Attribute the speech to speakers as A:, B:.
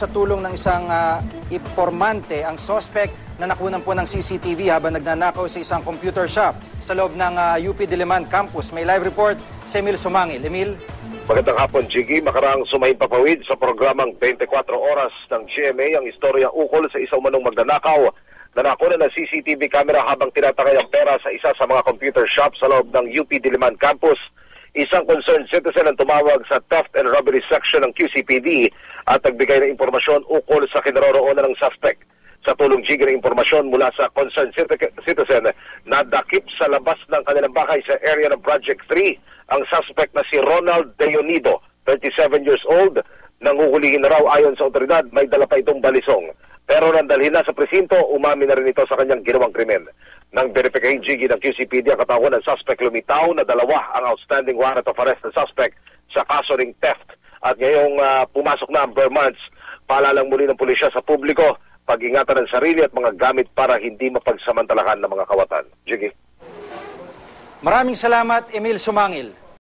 A: sa tulong ng isang ah, informante ang suspect na nakunan po ng CCTV habang nagnanakaw sa isang computer shop sa loob ng ah, UP Diliman campus. May live report si Emil Sumangil. Emil?
B: Magandang hapon, Jiggy. Makarang sumayin papawid sa programang 24 Oras ng GMA ang istorya ukol sa isang manong magnanakaw na nakuha ng CCTV camera habang tinatangay ang pera sa isa sa mga computer shop sa loob ng UP Diliman campus. Isang concerned citizen ang tumawag sa theft and robbery section ng QCPD at nagbigay ng impormasyon ukol sa kinaroroonan ng suspect. Sa tulong jig ng impormasyon mula sa concerned citi- citizen na dakip sa labas ng kanilang bahay sa area ng Project 3 ang suspect na si Ronald Deonido, 37 years old, nanguhulihin na raw ayon sa otoridad, may dala pa itong balisong. Pero nang dalhin na sa presinto, umami na rin ito sa kanyang ginawang krimen. Nang verifikahin jigi ng QCPD ang katawan ng suspect lumitaw na dalawa ang outstanding warrant of arrest ng suspect sa kaso ring theft. At ngayong ah, pumasok na ang bare months, paalalang muli ng pulisya sa publiko, pag-ingatan ng sarili at mga gamit para hindi mapagsamantalahan ng mga kawatan. Jiggy.
A: Maraming salamat, Emil Sumangil.